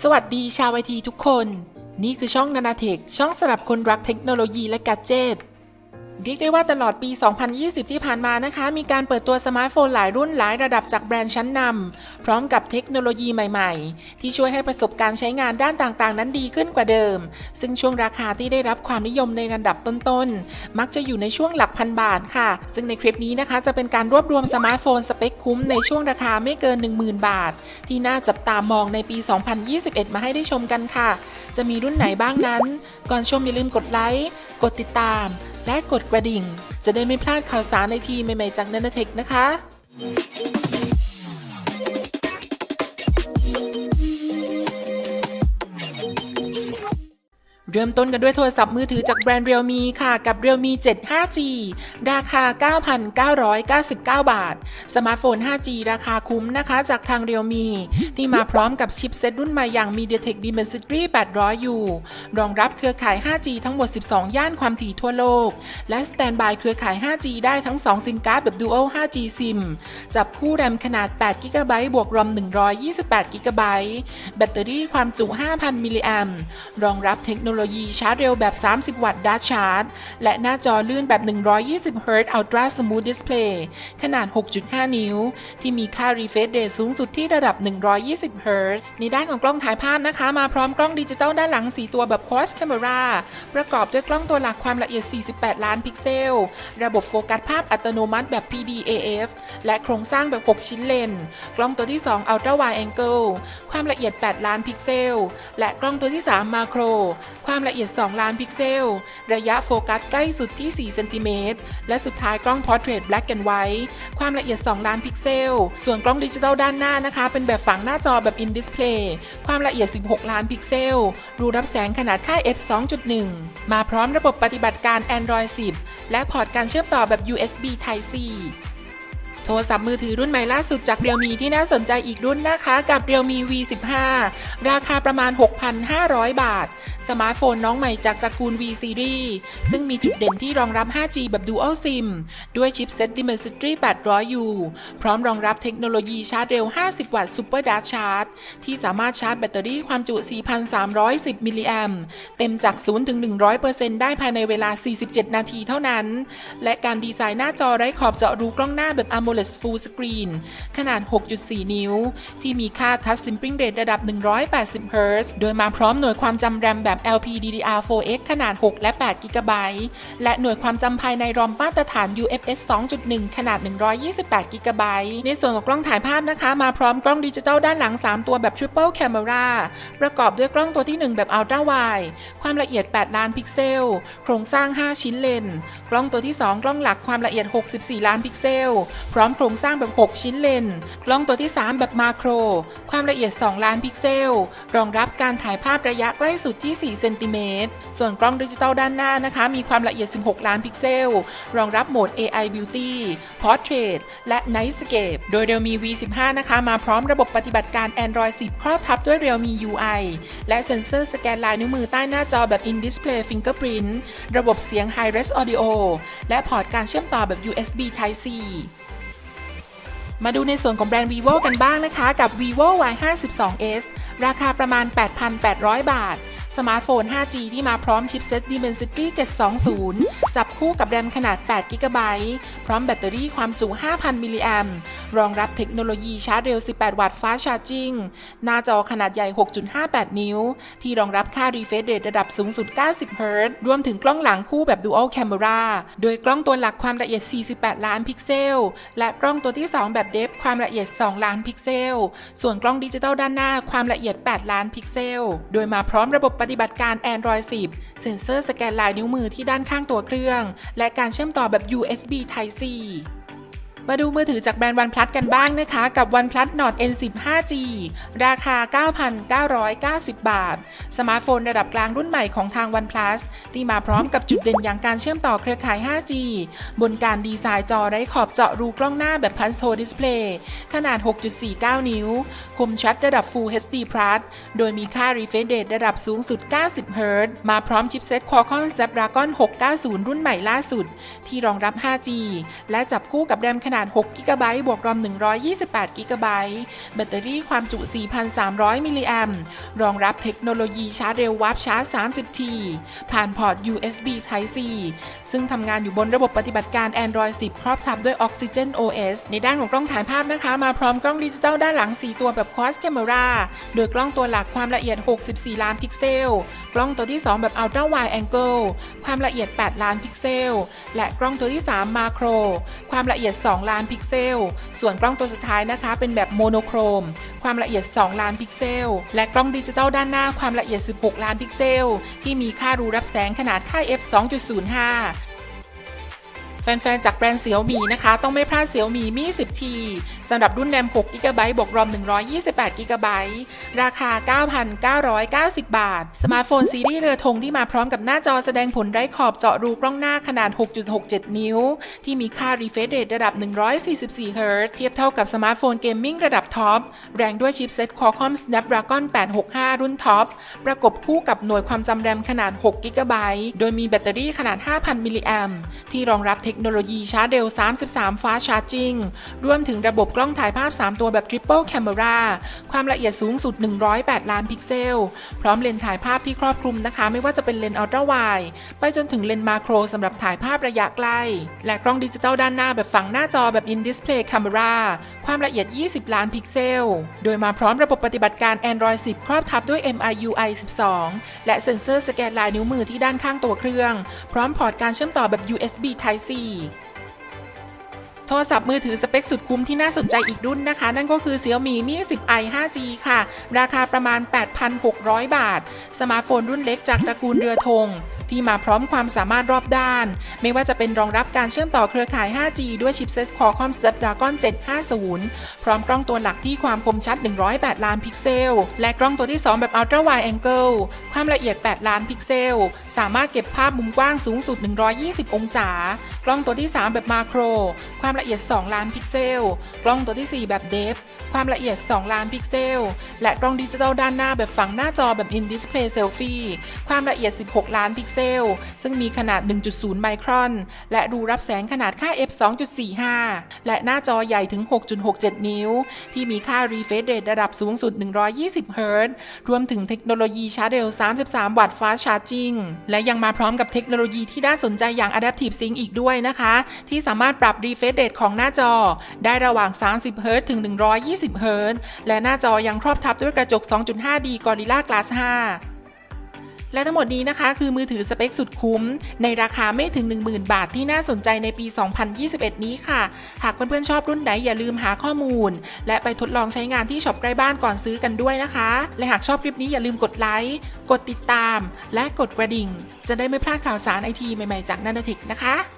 สวัสดีชาวไอทีทุกคน นี่คือช่องนานาเทค ช่องสำหรับคนรักเทคโนโลยีและแกดเจ็ต เรียกได้ว่าตลอดปี 2020 ที่ผ่านมานะคะ มีการเปิดตัวสมาร์ทโฟนหลายรุ่นหลายระดับจากแบรนด์ชั้นนำพร้อมกับเทคโนโลยีใหม่ๆ ที่ช่วยให้ประสบการณ์ใช้งานด้านต่างๆ นั้นดีขึ้นกว่าเดิม ซึ่งช่วงราคาที่ได้รับความนิยมในระดับต้นๆ มักจะอยู่ในช่วงหลักพันบาทค่ะ ซึ่งในคลิปนี้นะคะ จะเป็นการรวบรวมสมาร์ทโฟนสเปคคุ้มในช่วงราคาไม่เกิน 10,000 บาท ที่น่าจับตามองในปี 2021 มาให้ได้ชมกันค่ะ จะมีรุ่นไหนบ้างนั้น ก่อนชมอย่าลืมกดไลค์กดติดตาม และกดกระดิ่ง จะได้ไม่พลาดข่าวสารในทีใหม่ๆจากนันเทคนะคะ ริ่มต้นกันด้วยโทรศัพท์มือถือจากแบรนด์ Realme ค่ะกับ Realme 7 5G ราคา 9,999 บาท สมาร์ทโฟน 5G ราคาคุ้มนะคะ จากทาง Realme ที่มาพร้อมกับชิปเซตรุ่นใหม่อย่าง MediaTek Dimensity 800U รองรับเครือข่าย 5G ทั้งหมด 12 ย่านความถี่ทั่วโลก และสแตนบายเครือข่าย 5G ได้ทั้ง 2 ซิมการ์ดแบบ Dual 5G SIM จับคู่แรมขนาด 8 GB บวกรอม 128 GB แบตเตอรี่ความจุ 5,000 มิลลิแอมรองรับเทคโนโลยีชาร์จเร็วแบบ 30 วัตต์ดัชชาร์จ และหน้าจอลื่นแบบ 120 Hz Ultra Smooth Display ขนาด 6.5 นิ้ว ที่มีค่า refresh rate สูงสุดที่ระดับ 120 Hz ในด้านของกล้องถ่ายภาพนะคะ มาพร้อมกล้องดิจิตอลด้านหลัง 4 ตัวแบบ Quad Camera ประกอบด้วยกล้องตัวหลักความละเอียด 48 ล้านพิกเซล ระบบโฟกัสภาพอัตโนมัติแบบ PDAF และโครงสร้างแบบ 6 ชิ้นเลน กล้องตัวที่ 2 Ultra Wide Angle ความละเอียด 8 ล้านพิกเซล และกล้องตัวที่ 3 Macro ความความละเอียด 2 ล้านพิกเซล ระยะโฟกัสใกล้สุดที่ 4 เซนติเมตร และสุดท้ายกล้อง Portrait Black and White ความละเอียด 2 ล้านพิกเซล ส่วนกล้องดิจิตอลด้านหน้านะคะ เป็นแบบฝังหน้าจอแบบ In Display ความละเอียด 16 ล้านพิกเซล รูรับแสงขนาดค่า f 2.1 มาพร้อมระบบปฏิบัติการ Android 10 และพอร์ตการเชื่อมต่อแบบ USB Type C โทรศัพท์มือถือรุ่นใหม่ล่าสุดจาก Realme ที่น่าสนใจอีกรุ่นนะคะ กับ Realme V15 ราคาประมาณ 6,500 บาท สมาร์ทโฟนน้องใหม่จากตระกูล V Series ซึ่งมีจุดเด่นที่รองรับ 5G แบบ Dual SIM ด้วยชิปเซ็ต Dimensity 800U พร้อมรองรับเทคโนโลยีชาร์จเร็ว 50 วัตต์ Super Dart Charge ที่สามารถชาร์จแบตเตอรี่ความจุ 4,310 มิลลิแอมป์เต็มจาก 0 ถึง 100%ได้ภายในเวลา 47 นาทีเท่านั้น และการดีไซน์หน้าจอไร้ขอบเจาะรูกล้องหน้าแบบ AMOLED Full Screen ขนาด 6.4 นิ้ว ที่มีค่า Touch Sampling Rate ระดับ 180 Hz โดยมาพร้อมหน่วยความจำแรมแบบ LPDDR4X ขนาด 6 และ 8 GB และหน่วยความจำภายในรอมมาตรฐาน UFS 2.1 ขนาด 128 GB ในส่วนของกล้องถ่ายภาพนะคะ มาพร้อมกล้องดิจิตอลด้านหลัง 3 ตัวแบบ Triple Camera ประกอบด้วยกล้องตัวที่ 1 แบบ Ultra Wide ความละเอียด 8 ล้านพิกเซล โครงสร้าง 5 ชิ้นเลน กล้องตัวที่ 2 กล้องหลักความละเอียด 64 ล้านพิกเซล พร้อมโครงสร้างแบบ 6 ชิ้นเลน กล้องตัวที่ 3 แบบมาโคร ความละเอียด 2 ล้านพิกเซล รองรับการถ่ายภาพระยะใกล้สุดที่4 เซนติเมตร ส่วนกล้องดิจิตอลด้านหน้านะคะ มีความละเอียด 16 ล้านพิกเซล รองรับโหมด AI Beauty Portrait และ Nightscape โดย Realme V15 นะคะ มาพร้อมระบบปฏิบัติการ Android 10 ครอบทับด้วย Realme UI และเซ็นเซอร์สแกนลายนิ้วมือใต้หน้าจอแบบ In Display Fingerprint ระบบเสียง High Res Audio และพอร์ตการเชื่อมต่อแบบ USB Type C มาดูในส่วนของแบรนด์ vivo กันบ้างนะคะ กับ vivo y 5 2 s ราคาประมาณ 8,800 บาท สมาร์ทโฟน 5G ที่มาพร้อมชิปเซ็ต Dimensity 720 จับคู่กับแรมขนาด 8 GB พร้อมแบตเตอรี่ความจุ 5,000 มิลลิแอมป์รองรับเทคโนโลยีชาร์จเร็ว 18 วัตต์ฟ้าชาร์จิ่งหน้าจอขนาดใหญ่ 6.58 นิ้ว ที่รองรับค่า refresh rate ระดับสูงสุด 90 Hz รวมถึงกล้องหลังคู่แบบ Dual Camera โดยกล้องตัวหลักความละเอียด 48 ล้านพิกเซล และกล้องตัวที่ 2 แบบ Depth ความละเอียด 2 ล้านพิกเซล ส่วนกล้องดิจิตอลด้านหน้าความละเอียด 8 ล้านพิกเซล โดยมาพร้อมระบบปฏิบัติการ Android 10 เซ็นเซอร์สแกนลายนิ้วมือที่ด้านข้างตัวเครื่อง และการเชื่อมต่อแบบ USB Type C มาดูมือถือจากแบรนด์ OnePlus กันบ้างนะคะ กับ OnePlus Nord N10 5G ราคา 9,990 บาท สมาร์ทโฟนระดับกลางรุ่นใหม่ของทาง OnePlus ที่มาพร้อมกับจุดเด่นอย่างการเชื่อมต่อเครือข่าย 5G บนการดีไซน์จอไร้ขอบเจาะรูกล้องหน้าแบบ Punch Hole Display ขนาด 6.49 นิ้ว คมชัดระดับ Full HD Plus โดยมีค่า refresh rate ระดับสูงสุด 90 Hz มาพร้อมชิปเซ็ต Qualcomm Snapdragon 690 รุ่นใหม่ล่าสุด ที่รองรับ 5G และจับคู่กับแรมขนาดนาด 6 g b บวกรอม 128 g b แบตเตอรี่ความจุ 4,300 มิลลิแอมรองรับเทคโนโลยีชาร์จเร็ววับชาร์จ 30 ที ผ่านพอร์ต USB Type C ซึ่งทำงานอยู่บนระบบปฏิบัติการ Android 10 ครอบทับด้วย Oxygen OS ในด้านของกล้องถ่ายภาพนะคะ มาพร้อมกล้องดิจิตอลด้านหลัง 4 ตัวแบบ Quad Camera โดยกล้องตัวหลักความละเอียด 64 ล้านพิกเซล กล้องตัวที่ 2 แบบ Ultra Wide Angle ความละเอียด 8 ล้านพิกเซล และกล้องตัวที่ 3 Macro ความละเอียด 2ล้านพิกเซล ส่วนกล้องตัวสุดท้ายนะคะ เป็นแบบโมโนโครม ความละเอียด 2 ล้านพิกเซล และกล้องดิจิตอลด้านหน้าความละเอียด 16 ล้านพิกเซล ที่มีค่ารูรับแสงขนาดค่า f 2.05 แฟนๆ จากแบรนด์เสี่ยวมีนะคะ ต้องไม่พลาดเสี่ยวมีมี 10T สำหรับรุ่นแรม6 g b บวกรอม 128 g b ราคา 9,990 บาท สมาร์ทโฟนซีรีส์เรือธงที่มาพร้อมกับหน้าจอแสดงผลไร้ขอบเจาะรูกล้องหน้าขนาด 6.67 นิ้ว ที่มีค่า refresh rate ระดับ 144 Hz เทียบเท่ากับสมาร์ทโฟนเกมมิ่งระดับท็อป แรงด้วยชิปเซ็ต Qualcomm Snapdragon 865 รุ่นท็อป ประกบคู่กับหน่วยความจำแรมขนาด6 g b โดยมีแบตเตอรี่ขนาด 5,000 มิลลิแอมป์ที่รองรับเทคโนโลยีชาร์จเร็ว33 ฟ้าชาร์จิงรวมถึงระบบกล้องถ่ายภาพ 3 ตัวแบบ Triple Camera ความละเอียดสูงสุด 108 ล้านพิกเซล พร้อมเลนส์ถ่ายภาพที่ครอบคลุมนะคะ ไม่ว่าจะเป็นเลนส์อัลตร้าไวด์ไปจนถึงเลนส์มาโครสำหรับถ่ายภาพระยะใกล้ และกล้องดิจิตอลด้านหน้าแบบฝังหน้าจอแบบ In Display Camera ความละเอียด 20 ล้านพิกเซล โดยมาพร้อมระบบปฏิบัติการ Android 10 ครอบทับด้วย MIUI 12 และเซ็นเซอร์สแกนลายนิ้วมือที่ด้านข้างตัวเครื่อง พร้อมพอร์ตการเชื่อมต่อแบบ USB Type C อีก โทรศัพท์มือถือสเปคสุดคุ้มที่น่าสนใจอีกรุ่นนะคะ นั่นก็คือ Xiaomi Mi 10i 5G ค่ะ ราคาประมาณ 8,600 บาท สมาร์ทโฟนรุ่นเล็กจากตระกูลเรือธงที่มาพร้อมความสามารถรอบด้าน ไม่ว่าจะเป็นรองรับการเชื่อมต่อเครือข่าย 5G ด้วยชิปเซ็ต Qualcomm Snapdragon 750 พร้อมกล้องตัวหลักที่ความคมชัด 108 ล้านพิกเซล และกล้องตัวที่ 2 แบบ Ultra Wide Angle ความละเอียด 8 ล้านพิกเซล สามารถเก็บภาพมุมกว้างสูงสุด 120 องศา กล้องตัวที่ 3 แบบมาโคร ความละเอียด 2 ล้านพิกเซล กล้องตัวที่ 4 แบบเดฟความละเอียด 2 ล้านพิกเซล และกล้องดิจิทัลด้านหน้าแบบฝังหน้าจอแบบ In Display Selfie ความละเอียด 16 ล้านพิกเซล ซึ่งมีขนาด 1.0 ไมครอน และรูรับแสงขนาดค่า f 2.45 และหน้าจอใหญ่ถึง 6.67 นิ้ว ที่มีค่า refresh rate ระดับสูงสุด 120 Hz รวมถึงเทคโนโลยีชาร์จเร็ว 33 วัตต์ fast charging และยังมาพร้อมกับเทคโนโลยีที่น่าสนใจอย่าง Adaptive Sync อีกด้วยนะคะ ที่สามารถปรับ refresh rate ของหน้าจอ ได้ระหว่าง 30 Hz ถึง 120 Hz และหน้าจอยังครอบทับด้วยกระจก 2.5D Gorilla Glass 5และทั้งหมดนี้นะคะคือมือถือสเปคสุดคุ้ม ในราคาไม่ถึง 10,000 บาทที่น่าสนใจในปี 2021 นี้ค่ะ หากเพื่อนๆชอบรุ่นไหนอย่าลืมหาข้อมูล และไปทดลองใช้งานที่ช็อปใกล้บ้านก่อนซื้อกันด้วยนะคะ และหากชอบคลิปนี้อย่าลืมกดไลค์กดติดตาม และกดกระดิ่ง จะได้ไม่พลาดข่าวสารไอทีใหม่ๆจากนันเทคนะคะ